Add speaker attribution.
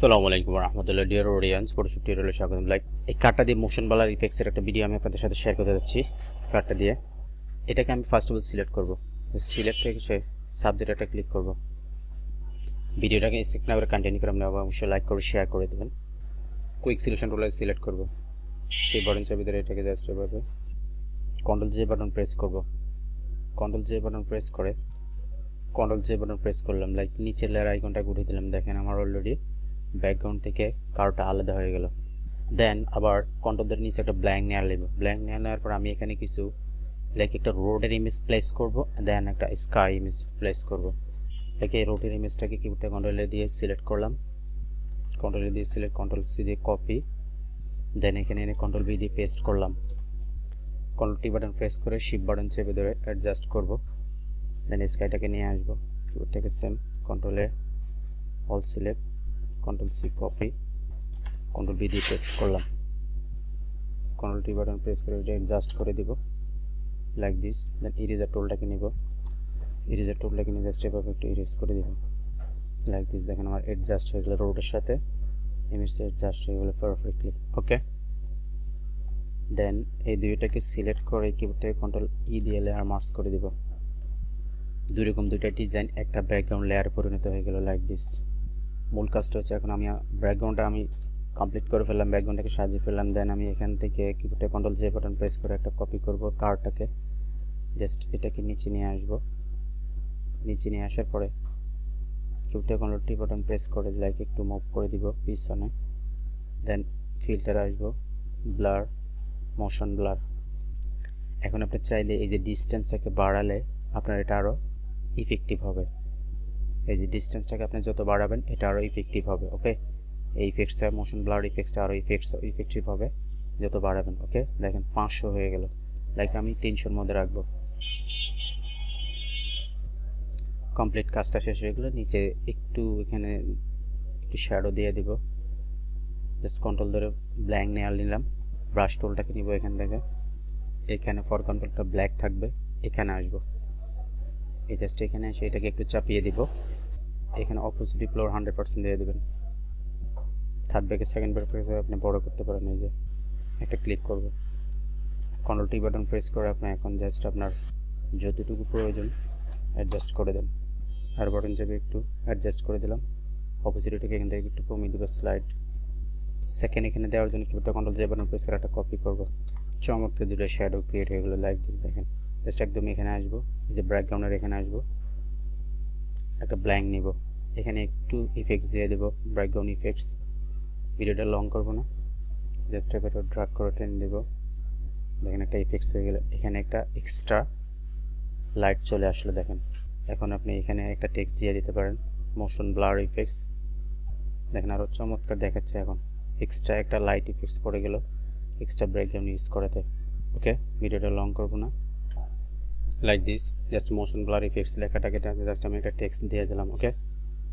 Speaker 1: সালামু আলাইকুম রহমতুল্লাহ dear audience photoshoot টিউটোরিয়ালে স্বাগতম। লাইক, এই কার্ডটা দিয়ে মোশন বালার ইফেক্টসের একটা ভিডিও আমি আপনাদের সাথে শেয়ার করতে যাচ্ছি। কার্ডটা দিয়ে এটাকে আমি ফার্স্ট অফ অল সিলেক্ট করব। সিলেক্ট থেকে সে সাবজেক্ট একটা ক্লিক করব। ভিডিওটাকে স্কিপ না করে কন্টিনিউ করে আপনি অবশ্যই লাইক করে শেয়ার করে দেবেন। কুইক সিলেকশন টুলে সিলেক্ট করব। সেই বাটন চাবি ধরে এটাকে জাস্ট এভাবে কন্ট্রোল জে বাটন প্রেস করব। কন্ট্রোল জে বাটন প্রেস করে কন্ট্রোল জে বাটন প্রেস করলাম। লাইক নিচের লেয়ার আইকনটা ঘুরিয়ে দিলাম। দেখেন, আমার অলরেডি ব্যাকগ্রাউন্ড থেকে কারোটা আলাদা হয়ে গেল। দেন আবার কন্ট্রোলদের নিচে একটা ব্ল্যাঙ্ক নেওয়া নেব ব্ল্যাঙ্ক নেওয়া নেওয়ার পর আমি এখানে কিছু লাইক একটা রোডের ইমেজ প্লেস করব দেন একটা স্কাই ইমেজ প্লেস করব। লাইক এই রোডের ইমেজটাকে কিবোর্ডে কন্ট্রোলে দিয়ে সিলেক্ট করলাম। কন্ট্রোলে দিয়ে সিলেক্ট কন্ট্রোল সি দিয়ে কপি দেন এখানে এনে কন্ট্রোল বি দিয়ে পেস্ট করলাম। কন্ট্রোল টি বাটন প্রেস করে শিপ বাটন চেপে ধরে অ্যাডজাস্ট করব। দেন স্কাইটাকে নিয়ে আসব। কিবোর্ডটাকে সেম কন্ট্রোলে all select control C copy control B দিয়ে পেস্ট করলাম। কন্ট্রোল টি বাটন প্রেস করে এটা অ্যাডজাস্ট করে দিব। লাইক দিস দেন ইরেজার টুলটাকে নিব। ইরেজার টুলটাকে নিয়ে জাস্ট এভাবে একটু ইরেজ করে দিব। লাইক দিস দেখেন আমার অ্যাডজাস্ট হয়ে গেলো রোডের সাথে। ইমেজটা অ্যাডজাস্ট হয়ে গেলো পারফেক্টলি ওকে দেন এই দুইটাকে সিলেক্ট করে কিবোর্ড থেকে কন্ট্রোল ই দিয়ে লেয়ার মার্কস করে দিব। দুই রকম দুইটা ডিজাইন একটা ব্যাকগ্রাউন্ড লেয়ার পরিণত হয়ে গেল লাইক দিস মূল কাজটা হচ্ছে এখন আমি ব্যাকগ্রাউন্ডটা আমি কমপ্লিট করে ফেললাম, ব্যাকগ্রাউন্ডটাকে সাজিয়ে ফেললাম দেন আমি এখান থেকে কিবোর্ডে কন্ট্রোল জে বাটন প্রেস করে একটা কপি করব কার্ডটাকে জাস্ট এটাকে নিচে নিয়ে আসব। নিচে নিয়ে আসার পরে কিবোর্ডে কন্ট্রোল টি বাটন প্রেস করে লাইক একটু মুভ করে দিব পিছনে। দেন ফিল্টার আসব ব্লার মোশন ব্লার এখন আপনি চাইলে এই যে ডিস্টেন্সটাকে বাড়ালে আপনার এটা আরও ইফেক্টিভ হবে। এই যে ডিস্টেন্সটাকে আপনি যত বাড়াবেন, এটা আরও ইফেক্টিভ হবে ওকে এই ইফেক্টসটা মোশন ব্লার ইফেক্টসটা আরও ইফেক্টস ইফেক্টিভ হবে, যত বাড়াবেন ওকে দেখেন পাঁচশো হয়ে গেল। লাইক আমি তিনশোর মধ্যে রাখব। কমপ্লিট কাজটা শেষ হয়ে গেলো নিচে একটু এখানে একটু শ্যাডো দিয়ে দিব। জাস্ট কন্ট্রোল ধরে ব্ল্যাঙ্ক নেওয়া নিলাম। ব্রাশ টুলটাকে নিব এখান থেকে। এখানে ফর কন্ট্রোলটা ব্ল্যাক থাকবে, এখানে আসব। এই জাস্ট এখানে এসে এটাকে একটু চাপিয়ে দিব। এখানে অপোজিট ফ্লোর হান্ড্রেড পার্সেন্ট দিয়ে দেবেন। থার্ড ব্যাকে সেকেন্ড ব্যাক প্রেস আপনি বড় করতে পারেন, এই যে একটা ক্লিক করব। কন্ট্রোল টি বাটন প্রেস করে আপনি এখন জাস্ট আপনার যতটুকু প্রয়োজন অ্যাডজাস্ট করে দেন। আর বাটন চেপে একটু অ্যাডজাস্ট করে দিলাম। অপোজিটটাকে এখান থেকে একটু কমিয়ে দিব স্লাইড সেকেন্ড এখানে দেওয়ার জন্য কিবোর্ডটা কন্ট্রোল জে বাটন প্রেস করে একটা কপি করব। চমৎকার দুটো শ্যাডো ক্রিয়েট হয়ে গেলো লাইক দিস দেখেন। জাস্ট একদম এখানে আসব। এই যে ব্যাকগ্রাউন্ডের এখানে আসব। একটা ব্ল্যাঙ্ক নিব। এখানে একটু ইফেক্টস দিয়ে দেবো ব্যাকগ্রাউন্ড ইফেক্টস ভিডিওটা লং করব না। জাস্ট এবার ড্রাগ করে টেনে দেবো। দেখেন একটা ইফেক্টস হয়ে গেলো। এখানে একটা এক্সট্রা লাইট চলে আসলো, দেখেন। এখন আপনি এখানে একটা টেক্সট দিয়ে দিতে পারেন। মোশন ব্লার ইফেক্টস দেখেন আরও চমৎকার দেখাচ্ছে এখন। এক্সট্রা একটা লাইট ইফেক্টস পড়ে গেল। এক্সট্রা ব্যাকগ্রাউন্ড ইউজ করাতে। ওকে ভিডিওটা লং করব না। Like this just motion blur effects লেখাটাকে জাস্ট আমি একটা টেক্সট দিয়ে দিলাম ওকে